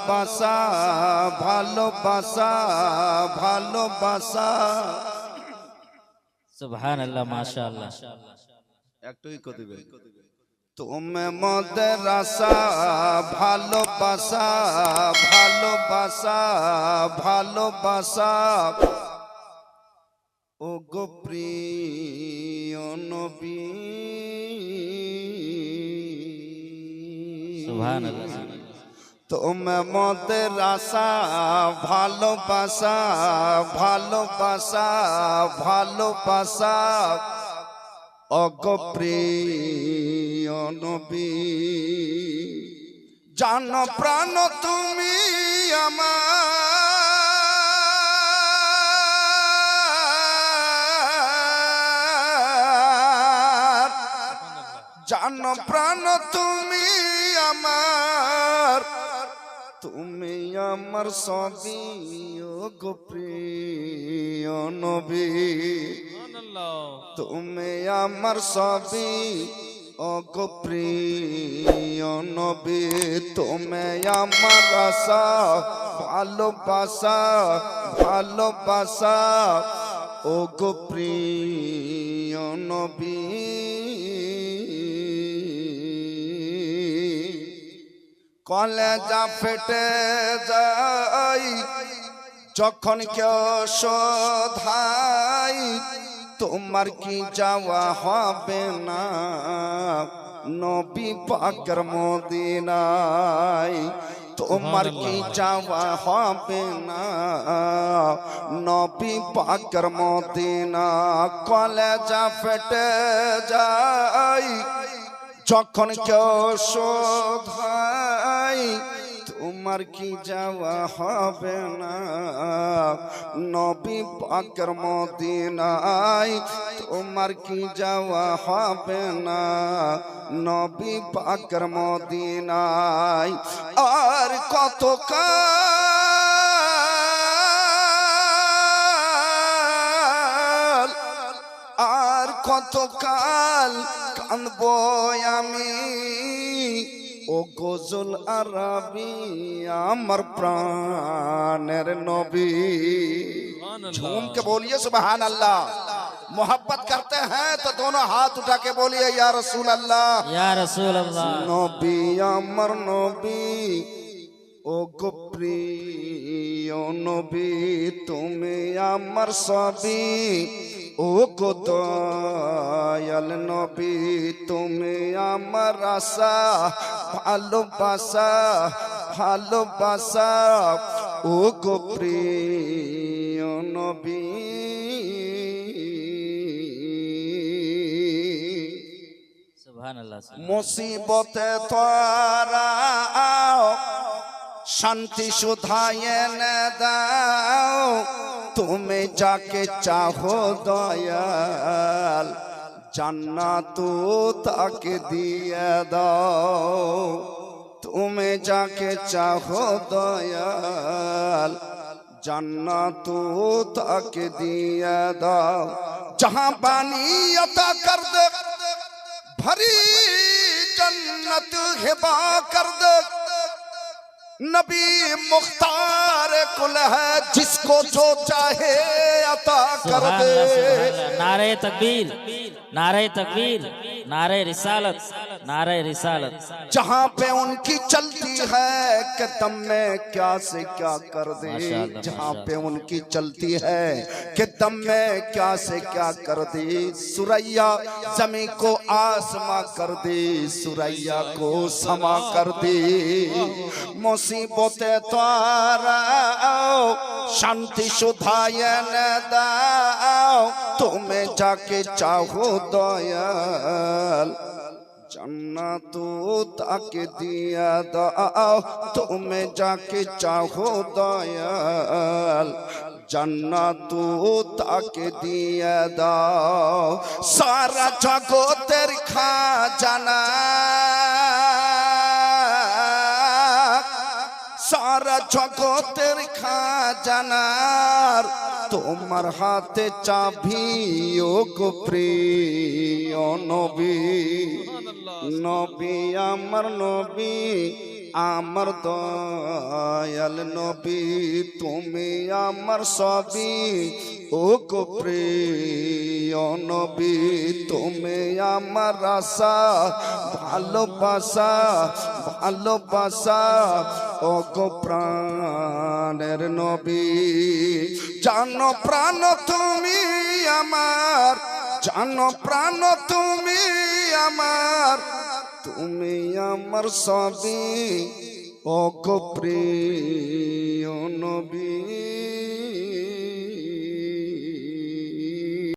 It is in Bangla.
ভালোবাসা ভালোবাসা ভালোবাসা। সুবহানাল্লাহ মাশাআল্লাহ। একটুই কদিবে তুমি মদের আশা ভালোবাসা ভালোবাসা ভালোবাসা। ও গো প্রিয় নবী। সুবহানাল্লাহ। তুমি মদের আশা ভালোবাসা ভালোবাসা ভালোবাসা। অগপ্রিয় নবী জান প্রাণ তুমি আমার। জান প্রাণ তুমি আমার। তুমি আমার সবই গো প্রিয় নবী। তুমি আমার সবই গো প্রিয় নবী। তুমি আমার আশা ভালোবাসা ভালোবাসা ও গো নবী। কলেজা ফেটে যাই যখন কেউ শোধাই তোমার কি যাওয়া হবে না? নবী পাকর মদিনায় তোমার কি যাওয়া হবে না? নবী পাকর মদিনা কলেজা ফেটে যাই যখন কেউ তোমার কি যাওয়া হবে না? নবী পাকের মদিনায় তোমার কি যাওয়া হবে না? নবী পাকের মদিনায় আর কত কাল আর কতকাল আনবো আমি। او گوزل عربی آمر پرانر نوبی جھوم کے بولیے سبحان اللہ محبت کرتے ہیں تو دونوں ہاتھ اٹھا کے بولیے یا رسول اللہ یا رسول اللہ نوبی آمر نوبی او گپری او نوبی تمہیں آمر صحبی ও দয়াল নবী তুমি আমার আশা ভালোবাসা ভালোবাসা। ও গো প্রিয় নবী। মুসিবতে তোরাও শান্তি শুধায় দাও। তুমি যাকে চাহো দয়াল জান্নাত তাকে দিয়ে দাও তুমি যাকে চাহো দয়াল জান্নাত তাকে দিয়ে দাও जहां बानी अता कर दे भरी जन्नत हिबा कर दे نبی مختار کل ہے جس کو جو چاہے عطا کر دے۔ نعرہ تکبیر نعرہ تکبیر نعرہ رسالت۔ نعرہ رسالت۔ جہاں پہ ان کی چلتی ہے قدم میں کیا سے کیا کر دے۔ جہاں پہ ان کی چلتی ہے قدم میں کیا سے کیا کر دے۔ سریا زمین کو آسما کر دے سریا کو سما کر دے۔ مصیبت توارا شانتی شدھائین داؤ۔ تمہیں جا کے چاہو دویل জান্নাত তাকে দিয়া দাও, তুমি যাকে চাহো দয়াল। জান্নাত তাকে দিয়া দাও, সারা জগতের খা জানা সারা জগতের খাজানার তোমার হাতে চাবি, ও প্রিয় নবী। নবী আমার নবী, আমার দয়াল নবী, তুমি আমার সবই, ও প্রিয় নবী, তুমি আমার আশা, ভালোবাসা ভালোবাসা ও গো প্রাণের নবী, জানো প্রাণ তুমি আমার, জানো প্রাণ তুমি আমার তুমি আমার সবই ও প্রিয় নবী।